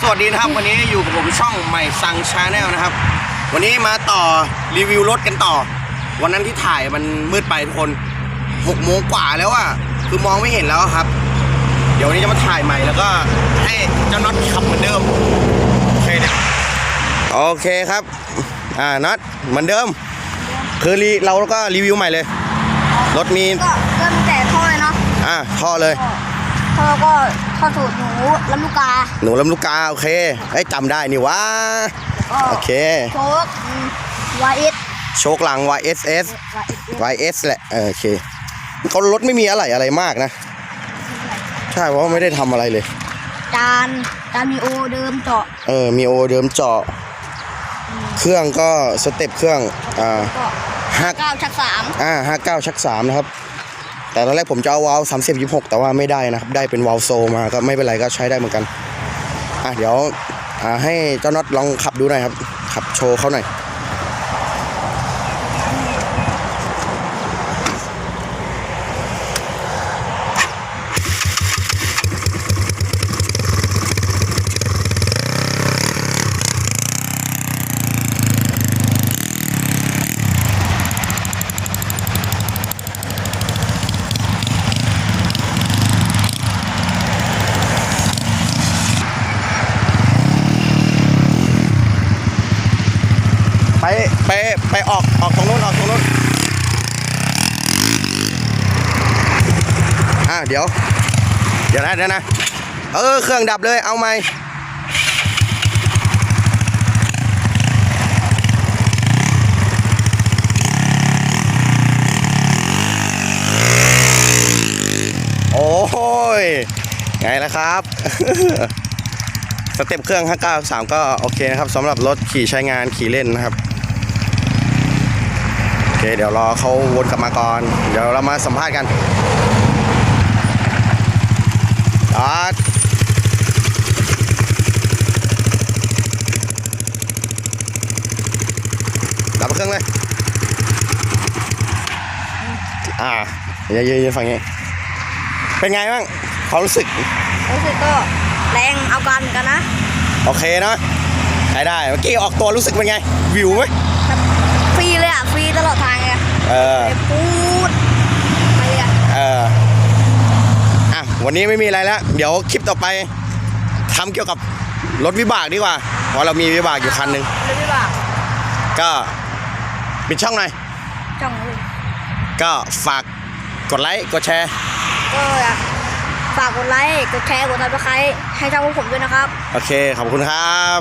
สวัสดีนะครับวันนี้อยู่กับผมช่องใหม่ซังชาแนลนะครับ วันนี้มาต่อรีวิวรถกันต่อ วันนั้นที่ถ่ายมันมืดไปทุกคนหกโมงกว่าแล้วอะคือมองไม่เห็นแล้วครับ เดี๋ยววันนี้จะมาถ่ายใหม่แล้วก็ให้เจ้าน็อตขับเหมือนเดิมโอเคเนี่ยโอเคครับอ่าน็อตเหมือนเดิม คือรีเราก็รีวิวใหม่เลยรถมีก็เริ่มแต่ท่อเลยเนาะอ่าท่อเลย ท่อก็ท่อสูตรหนูลำลูกกา หนูลำลูกกาโอเคไอ้ยจำได้นี่วะก็โอเค โชควายเอสโชคหลัง YSS วายเอส YS แหละเออโอเคเขารถไม่มีอะไรอะไรมากนะ ใช่เพราะว่าไม่ได้ทำอะไรเลย จานจานมีโอเดิมเจาะเออ มีโอเดิมเจาะ เครื่องก็สเต็ปเครื่อง อ่าก็ห้าเก้าชักสามอ่าห้าเก้าชักสามนะครับ แต่ตอนแรกผมจะเอาวาล์วสามสิบยี่หกแต่ว่าไม่ได้นะครับ ได้เป็นวาล์วโซมาก็ไม่เป็นไรก็ใช้ได้เหมือนกัน อะเดี๋ยวให้เจ้าน็อตลองขับดูหน่อยครับ ขับโชว์เขาหน่อย ไปไปออกออกตรงนู้นออกตรงนู้นอะเดี๋ยว เดี๋ยวนะเดี๋ยวนะ เออ เครื่องดับเลยเอาไหมโอ้ยไงล่ะครับ สเต็ปเครื่อง 593 ก็โอเคนะครับสำหรับรถขี่ใช้งานขี่เล่นนะครับ เคเดี๋ยวรอเขาวนกลับมาก่อน เดี๋ยวเรามาสัมภาษณ์กันอาร์ตดับเครื่องเลย อ่าเดี๋ยวยืนฝั่งนี้ เป็นไงบ้างความรู้สึก รู้สึกก็แรงเอาการเหมือนกันนะ โอเคนะใช้ได้ เมื่อกี้ออกตัวรู้สึกเป็นไง วิวไหมแบบฟรีเลยอะ ฟรีตลอดทางไง เออไปพูดไปเลยอะเอออะวันนี้ไม่มีอะไรแล้ว เดี๋ยวคลิปต่อไปทำเกี่ยวกับรถวิบากดีกว่า เพราะเรามีวิบากอยู่คันหนึ่งเลยพี่บ่าก็ปิดช่องหน่อยจ้องเลยก็ฝากกดไลค์กดแชร์ก็อยากฝากกดไลค์กดแชร์กดซับสไครต์ให้ช่องพวกผมด้วยนะครับ โอเคขอบคุณครับ